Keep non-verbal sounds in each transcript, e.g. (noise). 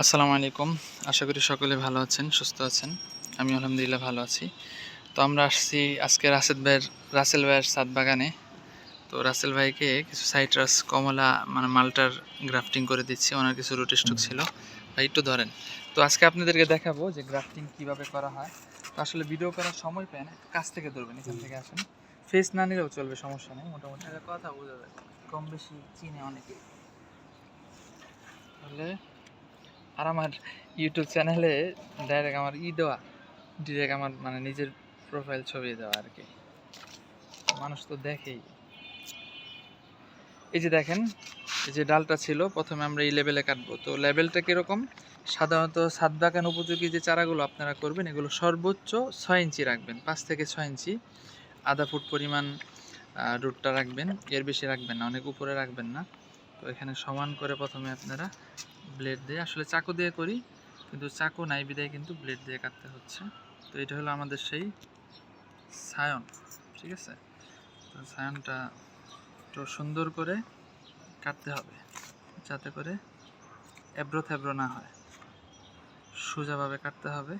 আসসালামু আলাইকুম। আশা করি সকলে ভালো আছেন সুস্থ আছেন। আমি আলহামদুলিল্লাহ ভালো আছি। তো আমরা আসছি আজকে রাসেল ভাইয়ের রাসেল ভাইয়ের সাত বাগানে। তো রাসেল ভাইকে কিছু সাইট্রাস কমলা মানে মালটার গ্রাফটিং করে দিচ্ছি। ওনার কিছু রুট স্টক ছিল। ভাই একটু ধরেন। তো আজকে আপনাদেরকে দেখাবো যে গ্রাফটিং কীভাবে করা হয়। তো আসলে ভিডিও করার সময় পেন কাছ থেকে ধরবেন এখান থেকে আসেন। ফেস না নিলেও চলবে সমস্যা নেই মোটামুটি। কথা বোঝা যায়। কম বেশি চিনে অনেকে তাহলে আর আমার ইউটিউব চ্যানেলে ডাইরেক্ট আমার ই দেওয়া ডিরেক্ট আমার মানে নিজের প্রোফাইল ছবি দেওয়া আর কি। মানুষ তো দেখেই। এই যে দেখেন, এই যে ডালটা ছিল, প্রথমে আমরা এই লেভেলে কাটবো। তো লেভেলটা কীরকম? সাধারণত সাত বাগান উপযোগী যে চারাগুলো আপনারা করবেন, এগুলো সর্বোচ্চ ছয় ইঞ্চি রাখবেন, পাঁচ থেকে ছয় ইঞ্চি। আধা ফুট পরিমাণ রুটটা রাখবেন, এর বেশি রাখবেন না, অনেক উপরে রাখবেন না। তো এখানে সমান করে প্রথমে আপনারা ব্লেড দিয়ে, আসলে চাকু দিয়ে করি, কিন্তু চাকু নাই, বিদায় কিন্তু ব্লেড দিয়ে কাটতে হচ্ছে। তো এটা হলো আমাদের সেই সায়ন, ঠিক আছে? তো সায়নটা একটু সুন্দর করে কাটতে হবে, যাতে করে এব্রো থেবড়ো না হয়। সোজাভাবে কাটতে হবে।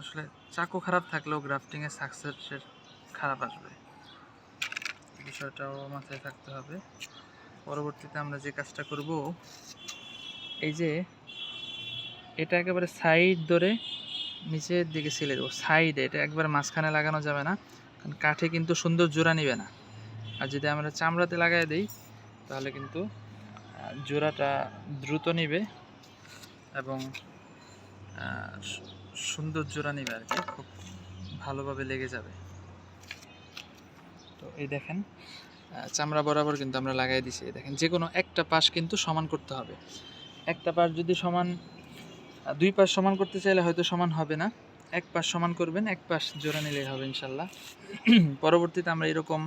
আসলে চাকু খারাপ থাকলেও গ্রাফটিংয়ের সাকসেসের খারাপ আসবে। বিষয়টাও মাথায় থাকতে হবে। পরবর্তীতে আমরা যে কাজটা করব, এই যে এটা একেবারে সাইড ধরে নিচের দিকে ছিলে দেবো। সাইডে এটা একবার মাঝখানে লাগানো যাবে না, কারণ কাঠে কিন্তু সুন্দর জোড়া নিবে না। আর যদি আমরা চামড়াতে লাগাই দিই, তাহলে কিন্তু জোড়াটা দ্রুত নিবে এবং সুন্দর জোড়া নিবে আর কি। খুব ভালোভাবে লেগে যাবে। তো এই দেখেন চামড়া বরাবর কিন্তু আমরা লাগাই দিছি। দেখেন, যে কোনো একটা পাশ কিন্তু সমান করতে হবে। একটা পাশ যদি সমান দুই পাশ সমান করতে চাইলে হয়তো সমান হবে না। এক পাশ সমান করবেন, এক পাশ জোড়া নিলেই হবে ইনশাল্লাহ। (clears throat) পরবর্তীতে আমরা এরকম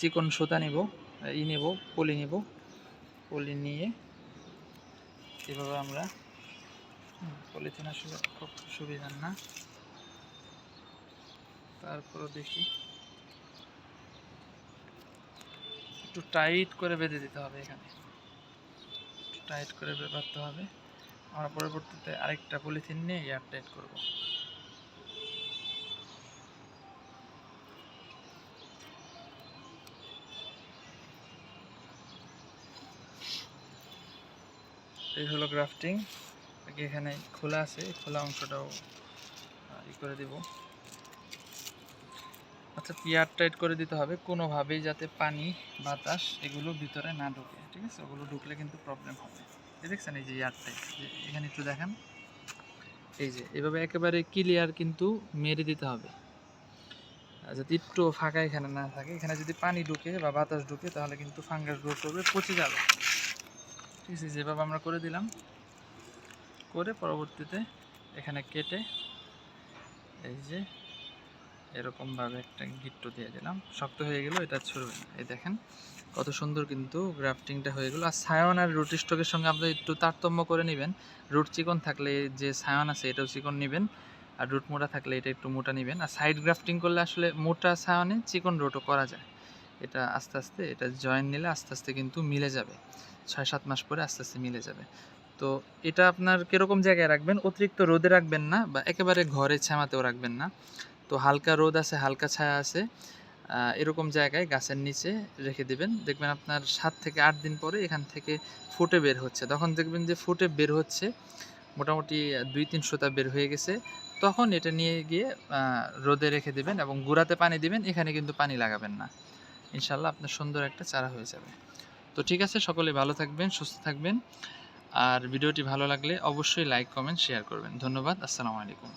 চিকন সুতা নিব ই নেব, পলি নেব। পলি নিয়ে এভাবে আমরা পলিথিন আসলে খুব সুবিধার না। তারপরও দেখি। একটু টাইট করে বেঁধে দিতে হবে এখানে। একটু টাইট করে বাঁধতে হবে। আমরা পরবর্তীতে আরেকটা পলিথিন নিয়ে এয়ার টাইট করব। এই হলো গ্রাফটিং এখানে খোলা আছে খোলা অংশটাও ই করে দিব। আচ্ছা এয়ার টাইট করে দিতে হবে কোনোভাবেই যাতে পানি, বাতাস এগুলো ভিতরে না ঢোকে, ঠিক আছে? ওগুলো ঢুকলে কিন্তু প্রবলেম হবে। এই দেখছেন এই যে এয়ার টাইট এখানে একটু দেখেন। এই যে, এভাবে একেবারে ক্লিয়ার কিন্তু মেরে দিতে হবে। যাতে একটু ফাঁকা এখানে না থাকে, এখানে যদি পানি ঢুকে বা বাতাস ঢুকে তাহলে কিন্তু ফাঙ্গাস গ্রো করবে, পচে যাবে। ঠিক আছে, যেভাবে আমরা করে দিলাম, করে পরবর্তীতে এখানে কেটে এই যে এরকমভাবে একটা গিট্টু দিয়ে দিলাম। শক্ত হয়ে গেল এটা ছড়বে না। এই দেখেন, কত সুন্দর কিন্তু গ্রাফটিংটা হয়ে গেল। আর সায়ন আর রুট স্টকের সঙ্গে আপনারা একটু তারতম্য করে নেবেন। রুট চিকন থাকলে যে সায়ন আছে এটাও চিকন নেবেন। আর রুট মোটা থাকলে এটা একটু মোটা নেবেন। আর সাইড গ্রাফটিং করলে আসলে মোটা সায়নে চিকন রুটও করা যায়। এটা আস্তে আস্তে, এটা জয়েন নিলে আস্তে আস্তে কিন্তু মিলে যাবে। ছয় সাত মাস পরে আস্তে আস্তে মিলে যাবে। তো এটা আপনার কীরকম জায়গায় রাখবেন? অতিরিক্ত রোদে রাখবেন না বা একেবারে ঘরে ছামাতেও রাখবেন না। তো হালকা রোদ আছে, হালকা ছায়া আছে এরকম জায়গায় গাছের নিচে রেখে দিবেন। দেখবেন আপনার সাত থেকে আট দিন পরে এখান থেকে ফুটে বের হচ্ছে। তখন দেখবেন যে ফুটে বের হচ্ছে, মোটামুটি দুই তিন শোতা বের হয়ে গেছে। তখন এটা নিয়ে গিয়ে রোদে রেখে দিবেন এবং গুঁড়াতে পানি দিবেন, এখানে কিন্তু পানি লাগাবেন না। ইনশাল্লাহ আপনার সুন্দর একটা চারা হয়ে যাবে। তো ঠিক আছে, সকলে ভালো থাকবেন, সুস্থ থাকবেন। আর ভিডিওটি ভালো লাগলে অবশ্যই লাইক, কমেন্ট, শেয়ার করবেন। ধন্যবাদ, আসসালামু আলাইকুম।